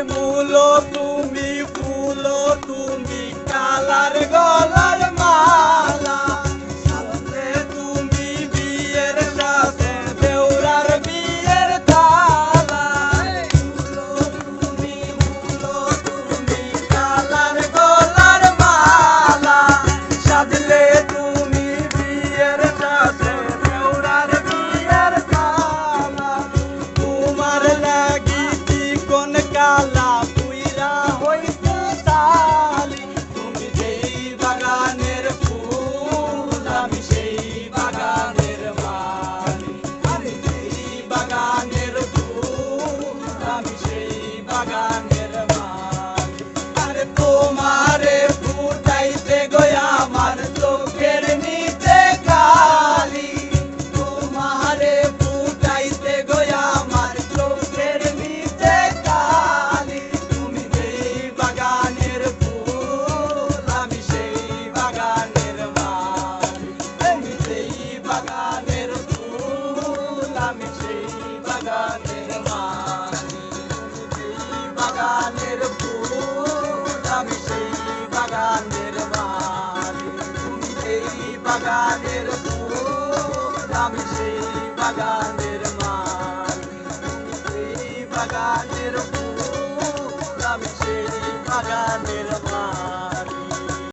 আরে বাগানের মালি আরে তোমারে ফুটাইতে গয়া আমার চোখের নিতে কালি তোমারে ফুটাইতে গয়া আমার চোখের নিতে কালি তুমি যেই বাগানের ফুল, আমি সেই বাগানের মালি তুমি যেই বাগানের ফুল, আমি সেই বাগানের আমি সেই বাগানের মালি তুমি যেই বাগানের ফুল, আমি সেই বাগানের মালি। তুমি যেই বাগানের ফুল, আমি সেই বাগানের